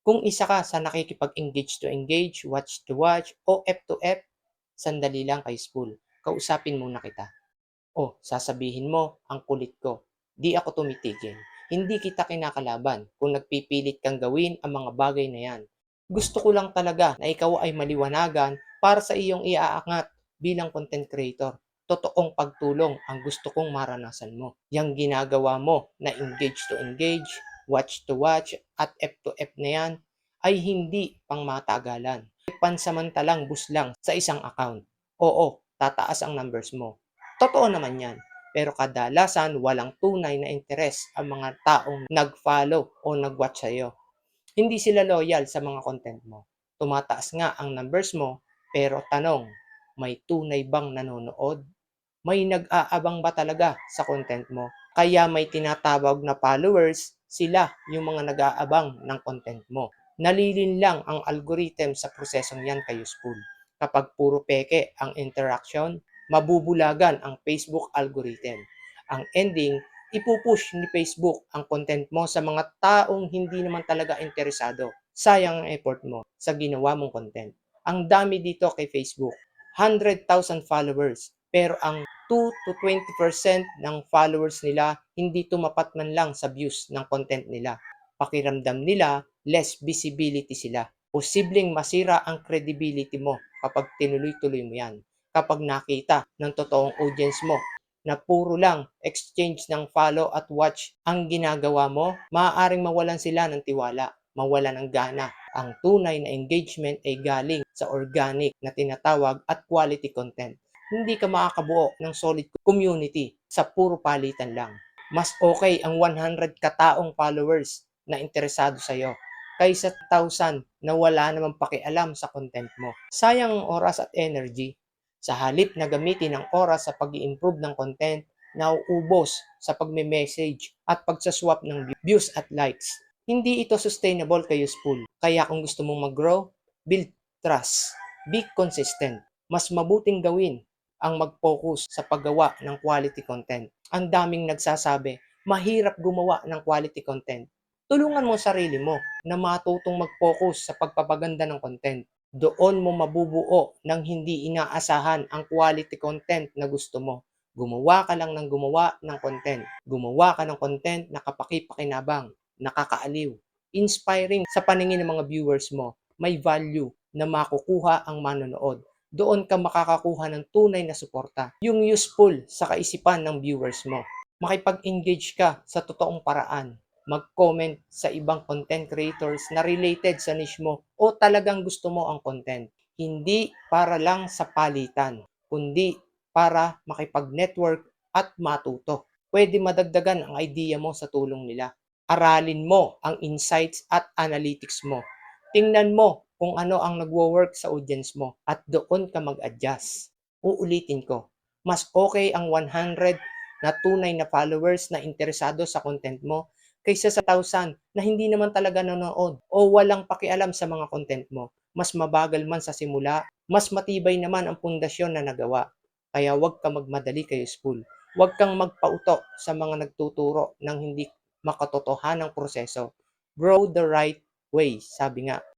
Kung isa ka sa nakikipag-engage to engage, watch to watch, o F to F, sandali lang kay school. Kausapin muna kita. O, sasabihin mo, ang kulit ko. Di ako tumitigil. Hindi kita kinakalaban kung nagpipilit kang gawin ang mga bagay na yan. Gusto ko lang talaga na ikaw ay maliwanagan para sa iyong iaangat bilang content creator. Totoong pagtulong ang gusto kong maranasan mo. Yang ginagawa mo na engage to engage, watch to watch, at F to F na yan ay hindi pang matagalan. Pansamantalang buslang sa isang account. Oo, tataas ang numbers mo. Totoo naman yan. Pero kadalasan walang tunay na interes ang mga taong nag-follow o nag-watch sa'yo. Hindi sila loyal sa mga content mo. Tumataas nga ang numbers mo, pero tanong, may tunay bang nanonood? May nag-aabang ba talaga sa content mo? Kaya may tinatawag na followers, sila yung mga nag-aabang ng content mo. Nalilin lang ang algorithm sa prosesong yan kay useful. Kapag puro peke ang interaction, mabubulagan ang Facebook algorithm. Ang ending, ipupush ni Facebook ang content mo sa mga taong hindi naman talaga interesado. Sayang ang effort mo sa ginawa mong content. Ang dami dito kay Facebook. 100,000 followers. Pero ang 2 to 20% ng followers nila hindi tumapat man lang sa views ng content nila. Pakiramdam nila, less visibility sila. Posibleng masira ang credibility mo kapag tinuloy-tuloy mo yan. Kapag nakita ng totoong audience mo na puro lang exchange ng follow at watch ang ginagawa mo, maaaring mawalan sila ng tiwala, mawalan ng gana. Ang tunay na engagement ay galing sa organic na tinatawag at quality content. Hindi ka makakabuo ng solid community sa puro palitan lang. Mas okay ang 100 kataong followers na interesado sa'yo kaysa 1,000 na wala namang pakialam sa content mo. Sayang ang oras at energy. Sa halip na gamitin ang oras sa pag improve ng content, nauubos sa pagme-message at pagsaswap ng views at likes. Hindi ito sustainable kay useful. Kaya kung gusto mong mag-grow, build trust. Be consistent. Mas mabuting gawin ang mag-focus sa paggawa ng quality content. Ang daming nagsasabi, mahirap gumawa ng quality content tulungan mo sarili mo na matutong mag-focus sa pagpapaganda ng content. Doon mo mabubuo ng hindi inaasahan ang quality content na gusto mo. Gumawa ka lang ng gumawa ng content. Gumawa ka ng content na kapaki-pakinabang, nakakaaliw, inspiring sa paningin ng mga viewers mo. May value na makukuha ang manonood. Doon ka makakakuha ng tunay na suporta. Yung useful sa kaisipan ng viewers mo. Makipag-engage ka sa totoong paraan mag-comment sa ibang content creators na related sa niche mo o talagang gusto mo ang content. Hindi para lang sa palitan, kundi para makipag-network at matuto. Pwede madagdagan ang idea mo sa tulong nila. Aralin mo ang insights at analytics mo. Tingnan mo kung ano ang nagwo-work sa audience mo at doon ka mag-adjust. Uulitin ko, mas okay ang 100 na tunay na followers na interesado sa content mo kaysa sa 1,000 na hindi naman talaga nanonood o walang pakialam sa mga content mo. Mas mabagal man sa simula, mas matibay naman ang pundasyon na nagawa. Kaya huwag ka magmadali kay school. Huwag kang magpauto sa mga nagtuturo ng hindi makatotohanang proseso. Grow the right way, sabi nga